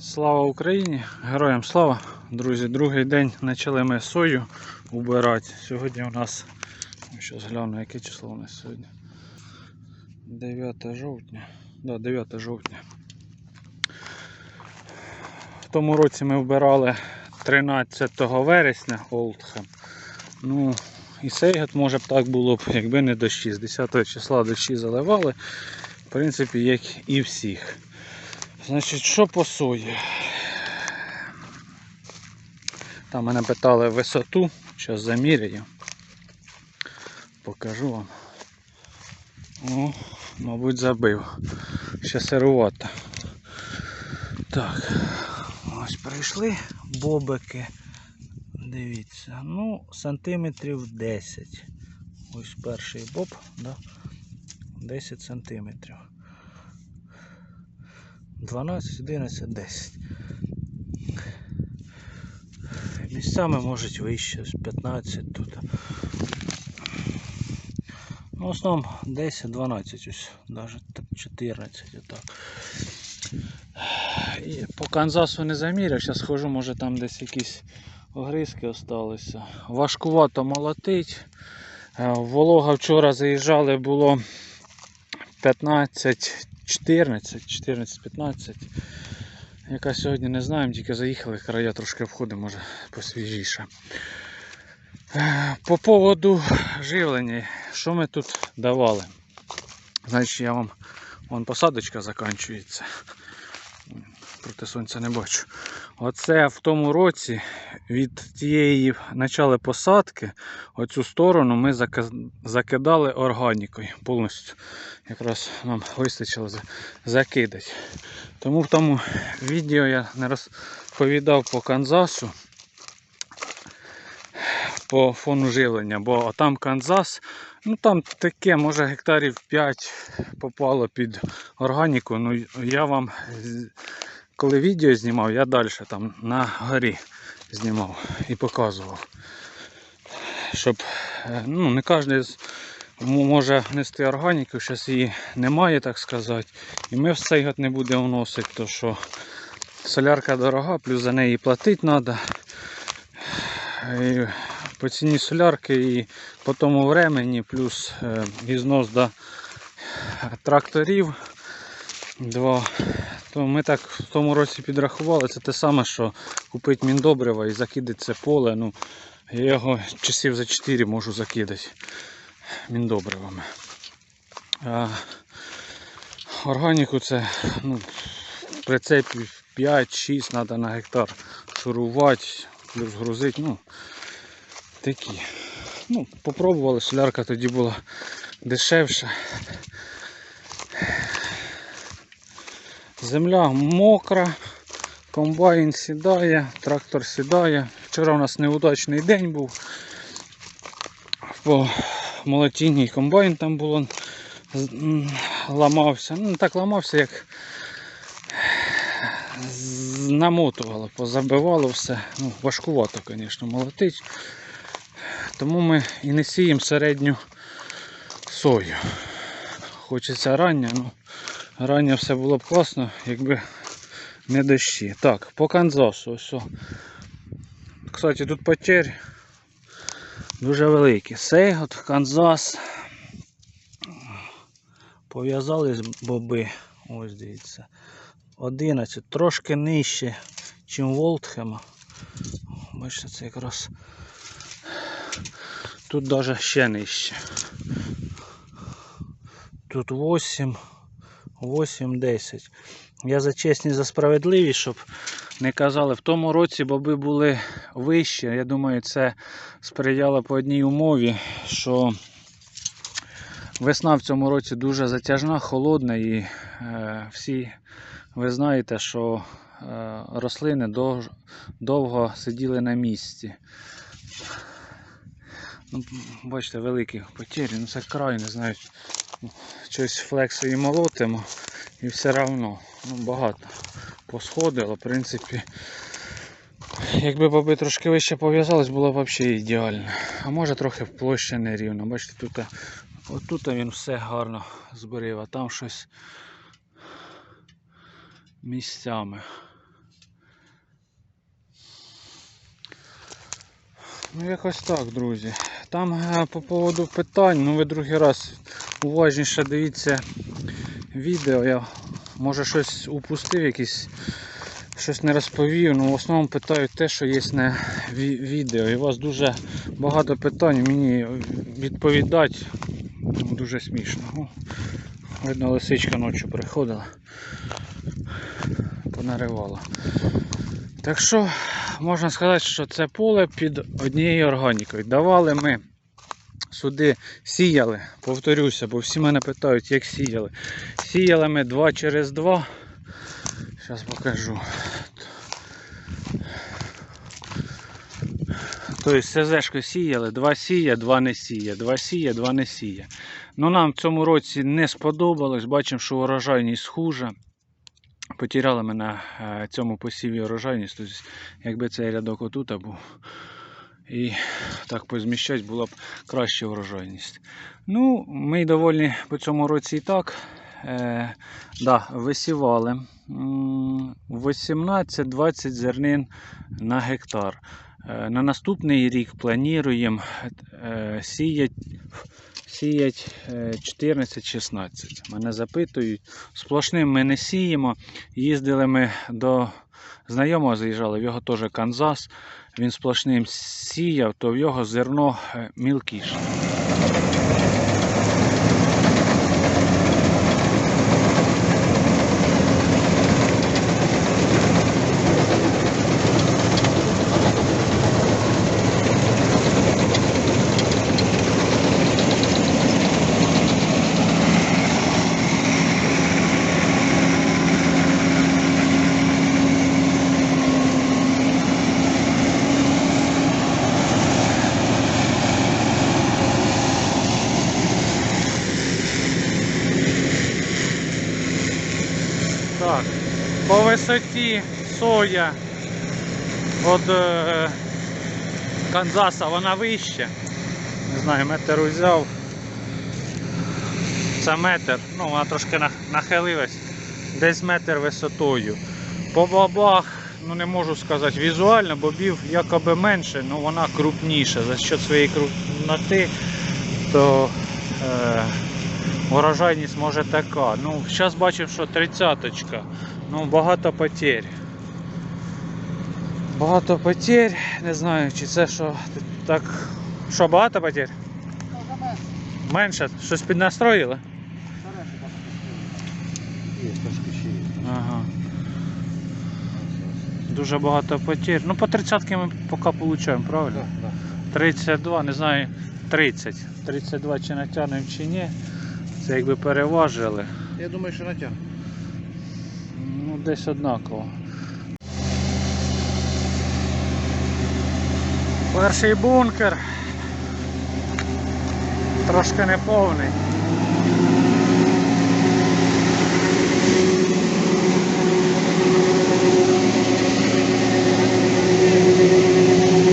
Слава Україні! Героям слава! Друзі, другий день почали ми сою убирати. Сьогодні у нас, зараз гляну, яке число у нас сьогодні. 9 жовтня. Да, 9 жовтня. В тому році ми вбирали 13 вересня Олдхем. Ну, і цей год, може б так було б, якби не дощі. З 10 числа дощі заливали. В принципі, як і всіх. Значить, що по сої? Там мене питали висоту, зараз заміряю. Покажу вам. О, мабуть, забив. Ще сирувато. Так, ось прийшли бобики. Дивіться, ну, сантиметрів 10. Ось перший боб, да? 10 сантиметрів. 12, 11, 10. Місцями можуть вище, ось 15 тут. Ну, в основному 10, 12, ось, навіть 14 отак. І по Канзасу не заміряв, зараз схожу, може там десь якісь огризки осталися. Важкувато молотить. Е, Волога вчора заїжджали, було 15, 14, 14, 15. Яка сьогодні не знаємо, тільки заїхали, края трошки обходимо, може посвіжіше. Е, По поводу живлення, що ми тут давали? Значить, я вам вон посадочка закінчується. Проти сонця не бачу. Оце в тому році від тієї начала посадки, оцю сторону ми закидали органікою повністю. Якраз нам вистачило за- закидати. Тому в тому відео я не розповідав по Канзасу, по фону живлення, бо там Канзас, ну там таке, може гектарів 5 попало під органіку. Ну я вам коли відео знімав, я далі там на горі знімав і показував. Щоб е, ну, не кожен може нести органіку, зараз її немає, так сказати. І ми в цей год не будемо вносити, то що солярка дорога, плюс за неї платити треба. І по ціні солярки і по тому времені, плюс е, ізнос до тракторів. Два. То ми так в тому році підрахували, це те саме, що купити міндобрива і закидати це поле. Ну, я його часів за 4 можу закидати міндобривами. А органіку це ну, в прицепі 5-6 треба на гектар шурувати, плюс грузити. Ну, такі. Ну, попробували, солярка тоді була дешевша. Земля мокра, комбайн сідає, трактор сідає. Вчора у нас неудачний день був. По молотінні комбайн там було ламався. Ну, не так ламався, як намотувало, позабивало все. Ну, важкувато, звісно, молотить. Тому ми і не сіємо середню сою. Хочеться рання, ну рання все було б класно, якби не дощі. Так, по Канзасу. Ось. Кстати, тут потерь дуже великі. Сей от Канзас. Пов'язались боби. Ось дивіться. 11, трошки нижче, ніж Волтхема. Бачите, це якраз тут навіть ще нижче. Тут 8, 8, 10. Я за чесність, за справедливість, щоб не казали, в тому році боби були вищі. Я думаю, це сприяло по одній умові, що весна в цьому році дуже затяжна, холодна і е, всі ви знаєте, що е, рослини дов- довго сиділи на місці. Ну, бачите, великі потері, ну це край, не знаю щось флекси і молотимо і все одно ну, багато посходило. В принципі, якби боби трошки вище пов'язались, було б взагалі ідеально. А може трохи в площі нерівно. Бачите, тут отут він все гарно зберив, а там щось місцями. Ну якось так, друзі. Там е, по поводу питань, ну ви другий раз уважніше дивіться відео. Я може щось упустив, якісь, щось не розповів. Ну, в основному питають те, що є на відео. І у вас дуже багато питань мені відповідати. ну, Дуже смішно. О, Видно, лисичка ночі приходила. Понаривала. Так що можна сказати, що це поле під однією органікою. Давали ми сюди, сіяли, повторюся, бо всі мене питають, як сіяли. Сіяли ми 2 через 2. Зараз покажу. Тобто СЗшку сіяли, 2 сіє, 2 не сіє, 2 сіє, 2 не сіє. Ну нам в цьому році не сподобалось, бачимо, що урожайність хуже. Потеряли ми на е, цьому посіві урожайність. Тобто, якби цей рядок отут був і так позміщати, була б краща урожайність. Ну, ми довольні по цьому році і так. Е, да, висівали 18-20 зернин на гектар. Е, на наступний рік плануємо е, сіять, сіять е, 14-16. Мене запитують. Сплошним ми не сіємо. Їздили ми до знайомого, заїжджали, в його теж Канзас. Він сплошним сіяв, то в його зерно е, мілкіше. Так, по висоті соя від е, Канзаса вона вища. Не знаю, метр взяв. Це метр, ну вона трошки нахилилась, десь метр висотою. По бабах, ну не можу сказати візуально, бобів якоби менше, але вона крупніша. За що своєї крупноти, то е, урожайність може така. Ну, зараз бачив, що тридцяточка. Ну, багато потерь. Багато потерь. Не знаю, чи це що так. Що, багато потерь? Менше? Щось піднастроїли? Є трошки ще є. Ага. Дуже багато потерь. Ну, по 30 ми поки получаємо, правильно? Да, да. 32, не знаю, 30. 32 чи натягнемо, чи ні. Це якби переважили. Я думаю, що натягне. Ну, десь однаково. Перший бункер. Трошки неповний.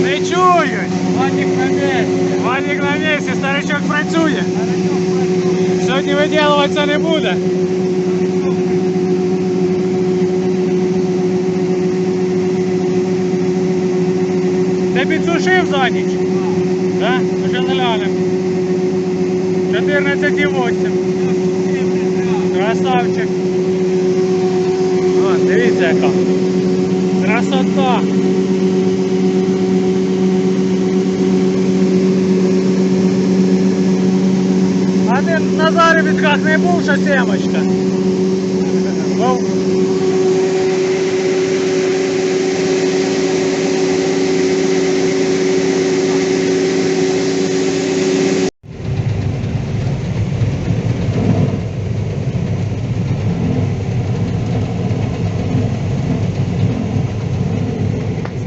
Не чують! Вадик на місці. Валік на місці, старичок працює. Сьогодні виділуватися не буде. Ти підсушив за ніч? Так? Вже глянемо. 14,8. Красавчик. О, дивіться яка. Красота. Ти на заробітках не був, що сімочка? Був.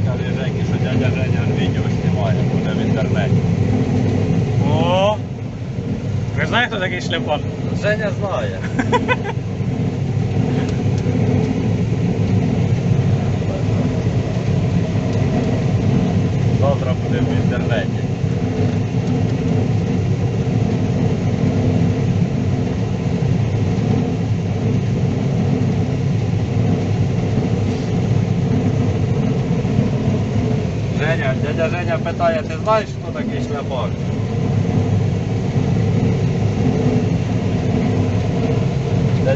Скажи Жені, що дядя Женя відео знімає, буде в інтернеті. О! Ви знаєте, хто такий шляпан? Женя знає. Завтра буде в інтернеті. Женя, дядя Женя питає, ти знаєш, хто такий шляпак?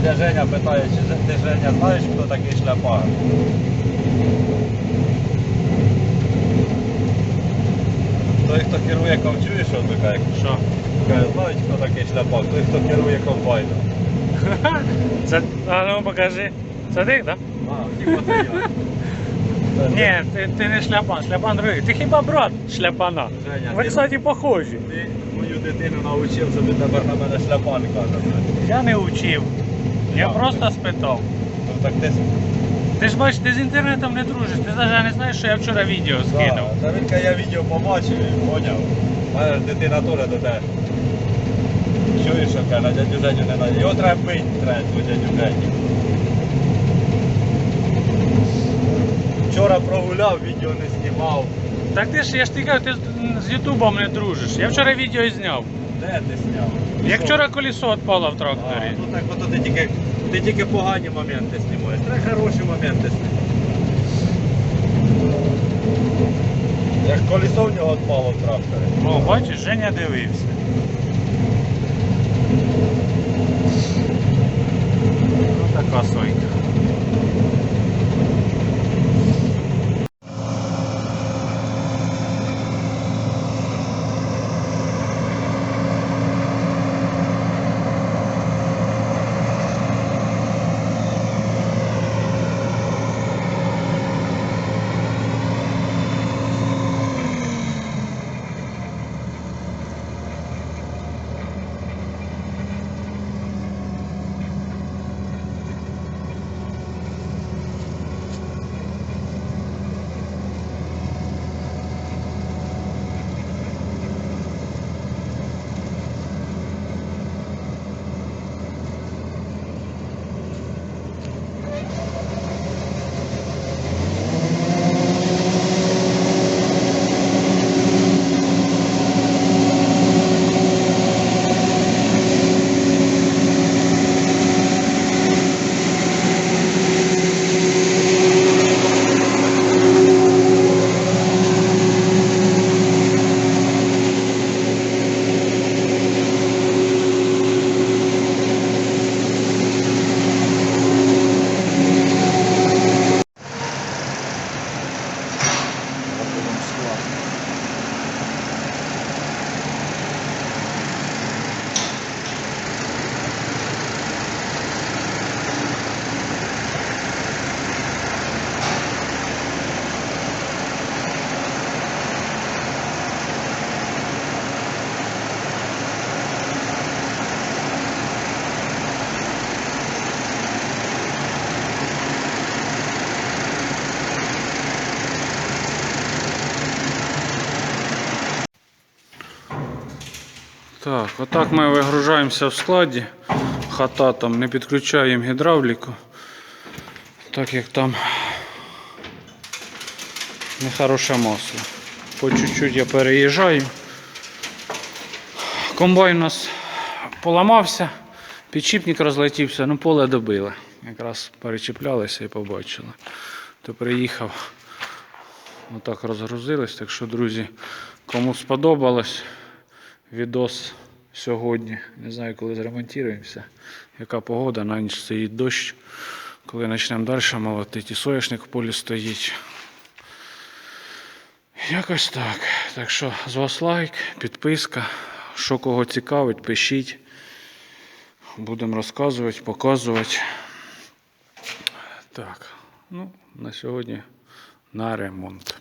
Дядя Женя питає, чи ти Женя знаєш, хто такий шляпак? Той, хто керує ковчує, що таке? Що? Каже, знають, хто такий шляпак? Той, хто керує комбайном. Це, а ну покажи. Це ти, так? А, типа ти я. Ні, ти, ти не шляпан, шляпан другий. Ти хіба брат шляпана? Женя, Ви, ти- кстати, похожі. Ти мою дитину навчив, щоб ти тепер на мене шляпан каже. Я не учив. Я просто спитав. Ну так ти Ти ж бачиш, ти з інтернетом не дружиш, ти навіть не знаєш, що я вчора відео скинув. Та він я відео побачив і поняв. У мене ж дитина теж до тебе. Чуєш, що каже, на дядю Женю не надо. Його треба бити, треба цього дядю Женю. Вчора прогуляв, відео не знімав. Так ти ж, я ж ти кажу, ти з- з Ютубом не дружиш. Я вчора відео і зняв. Де ти зняв? Як вчора колесо відпало в А, тракторі. ну так ото ти тільки, ти тільки погані моменти знімаєш. Треба хороші моменти знімати. Як колесо в нього відпало в тракторі. Ну, бачиш, Женя дивився. Ну така сойка. Так, отак ми вигружаємося в складі. Хата там не підключаємо гідравліку. Так як там нехороше масло. По чуть-чуть я переїжджаю. Комбайн у нас поламався, підчіпник розлетівся, ну поле добили. Якраз перечіплялися і побачили. То приїхав, отак розгрузились. Так що, друзі, кому сподобалось, відос сьогодні. Не знаю, коли зремонтуємося. Яка погода, на ніч стоїть дощ. Коли почнемо далі молотити, і соняшник в полі стоїть. Якось так. Так що з вас лайк, підписка. Що кого цікавить, пишіть. Будемо розказувати, показувати. Так, ну, на сьогодні на ремонт.